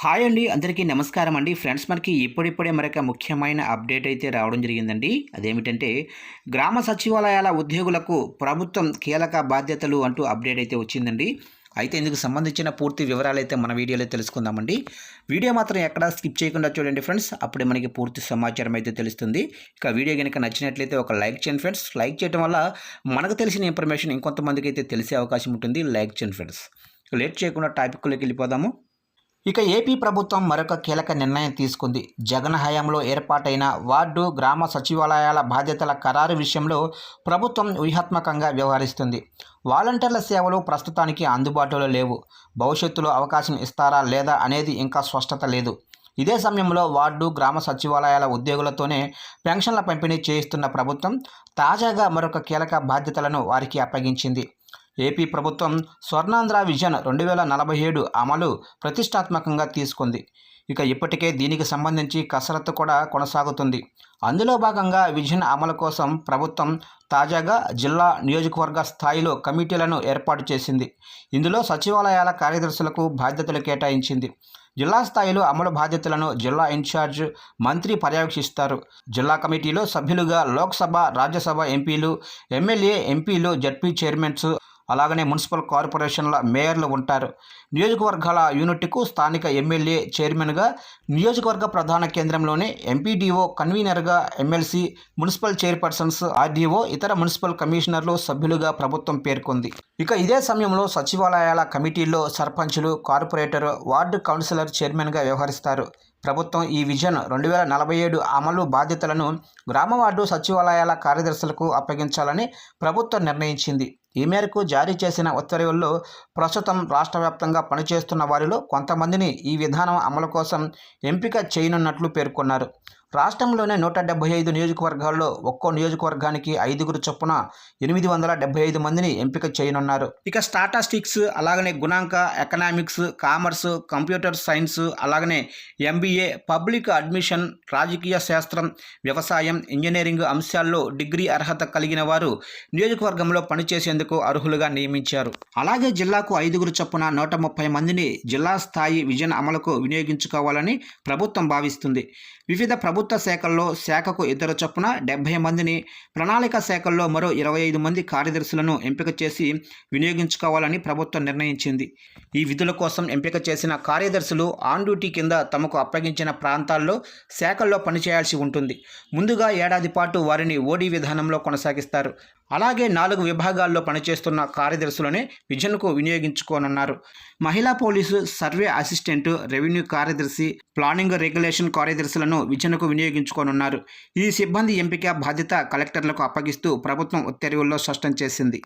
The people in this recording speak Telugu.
హాయ్ అండి అందరికీ నమస్కారం అండి. ఫ్రెండ్స్ మనకి ఇప్పుడిప్పుడే మరొక ముఖ్యమైన అప్డేట్ అయితే రావడం జరిగిందండి. అదేమిటంటే గ్రామ సచివాలయాల ఉద్యోగులకు ప్రభుత్వం కీలక బాధ్యతలు అంటూ అప్డేట్ అయితే వచ్చిందండి. అయితే ఇందుకు సంబంధించిన పూర్తి వివరాలు అయితే మన వీడియోలో తెలుసుకుందామండి. వీడియో మాత్రం ఎక్కడా స్కిప్ చేయకుండా చూడండి ఫ్రెండ్స్. అప్పుడే మనకి పూర్తి సమాచారం అయితే తెలుస్తుంది. ఇక వీడియో కనుక నచ్చినట్లయితే ఒక లైక్ చేయండి ఫ్రెండ్స్. లైక్ చేయడం వల్ల మనకు తెలిసిన ఇన్ఫర్మేషన్ ఇంకొంతమందికి అయితే తెలిసే అవకాశం ఉంటుంది. లైక్ చేయండి ఫ్రెండ్స్. లేట్ చేయకుండా టాపిక్లోకి వెళ్ళిపోదాము. ఇక ఏపీ ప్రభుత్వం మరొక కీలక నిర్ణయం తీసుకుంది. జగన్ హయాంలో ఏర్పాటైన వార్డు గ్రామ సచివాలయాల బాధ్యతల ఖరారు విషయంలో ప్రభుత్వం వ్యూహాత్మకంగా వ్యవహరిస్తుంది. వాలంటీర్ల సేవలు ప్రస్తుతానికి అందుబాటులో లేవు. భవిష్యత్తులో అవకాశం ఇస్తారా లేదా అనేది ఇంకా స్పష్టత లేదు. ఇదే సమయంలో వార్డు గ్రామ సచివాలయాల ఉద్యోగులతోనే పెన్షన్ల పంపిణీ చేయిస్తున్న ప్రభుత్వం తాజాగా మరొక కీలక బాధ్యతలను వారికి అప్పగించింది. ఏపీ ప్రభుత్వం స్వర్ణాంధ్ర విజన్ రెండు వేల నలభై ఏడు అమలు ప్రతిష్టాత్మకంగా తీసుకుంది. ఇక ఇప్పటికే దీనికి సంబంధించి కసరత్తు కూడా కొనసాగుతుంది. అందులో భాగంగా విజన్ అమలు కోసం ప్రభుత్వం తాజాగా జిల్లా నియోజకవర్గ స్థాయిలో కమిటీలను ఏర్పాటు చేసింది. ఇందులో సచివాలయాల కార్యదర్శులకు బాధ్యతలు కేటాయించింది. జిల్లా స్థాయిలో అమలు బాధ్యతలను జిల్లా ఇన్ఛార్జ్ మంత్రి పర్యవేక్షిస్తారు. జిల్లా కమిటీలో సభ్యులుగా లోక్సభ రాజ్యసభ ఎంపీలు ఎమ్మెల్యే ఎంపీలు జడ్పీ చైర్మన్స్ అలాగనే మున్సిపల్ కార్పొరేషన్ల మేయర్లు ఉంటారు. నియోజకవర్గాల యూనిట్కు స్థానిక ఎమ్మెల్యే చైర్మన్గా నియోజకవర్గ ప్రధాన కేంద్రంలోనే ఎంపీడీఓ కన్వీనర్గా ఎమ్మెల్సీ మున్సిపల్ చైర్పర్సన్స్ ఆర్డీఓ ఇతర మున్సిపల్ కమిషనర్లు సభ్యులుగా ప్రభుత్వం పేర్కొంది. ఇక ఇదే సమయంలో సచివాలయాల కమిటీల్లో సర్పంచులు కార్పొరేటర్ వార్డు కౌన్సిలర్ చైర్మన్గా వ్యవహరిస్తారు. ప్రభుత్వం ఈ విజన్ రెండు వేల నలభై ఏడు అమలు బాధ్యతలను గ్రామ వార్డు సచివాలయాల కార్యదర్శులకు అప్పగించాలని ప్రభుత్వం నిర్ణయించింది. ఈ మేరకు జారీ చేసిన ఉత్తర్వుల్లో ప్రస్తుతం రాష్ట్ర వ్యాప్తంగా పనిచేస్తున్న వారిలో కొంతమందిని ఈ విధానం అమలు కోసం ఎంపిక చేయనున్నట్లు పేర్కొన్నారు. రాష్ట్రంలోనే నూట డెబ్బై ఐదు నియోజకవర్గాల్లో ఒక్కో నియోజకవర్గానికి ఐదుగురు చొప్పున ఎనిమిది వందల డెబ్బై ఐదు మందిని ఎంపిక చేయనున్నారు. ఇక స్టాటాస్టిక్స్ అలాగనే గుణాంక ఎకనామిక్స్ కామర్స్ కంప్యూటర్ సైన్స్ అలాగనే ఎంబీఏ పబ్లిక్ అడ్మిషన్ రాజకీయ శాస్త్రం వ్యవసాయం ఇంజనీరింగ్ అంశాల్లో డిగ్రీ అర్హత కలిగిన వారు నియోజకవర్గంలో పనిచేసేందుకు అర్హులుగా నియమించారు. అలాగే జిల్లాకు ఐదుగురు చొప్పున నూట ముప్పై మందిని జిల్లా స్థాయి విజన్ అమలుకు వినియోగించుకోవాలని ప్రభుత్వం భావిస్తుంది. వివిధ ప్రభుత్వ శాఖల్లో శాఖకు ఇద్దరు చొప్పున డెబ్బై మందిని ప్రణాళిక శాఖల్లో మరో ఇరవై ఐదు మంది కార్యదర్శులను ఎంపిక చేసి వినియోగించుకోవాలని ప్రభుత్వం నిర్ణయించింది. ఈ విధుల కోసం ఎంపిక చేసిన కార్యదర్శులు ఆన్ డ్యూటీ కింద తమకు అప్పగించిన ప్రాంతాల్లో శాఖల్లో పనిచేయాల్సి ఉంటుంది. ముందుగా ఏడాది పాటు వారిని ఓడీ విధానంలో కొనసాగిస్తారు. అలాగే నాలుగు విభాగాల్లో పనిచేస్తున్న కార్యదర్శులనే విజన్కు వినియోగించుకోనున్నారు. మహిళా పోలీసు సర్వే అసిస్టెంట్ రెవెన్యూ కార్యదర్శి ప్లానింగ్ రెగ్యులేషన్ కార్యదర్శులను విజన్కు వినియోగించుకోనున్నారు. ఈ సిబ్బంది ఎంపిక బాధ్యత కలెక్టర్లకు అప్పగిస్తూ ప్రభుత్వం ఉత్తర్వుల్లో స్పష్టం చేసింది.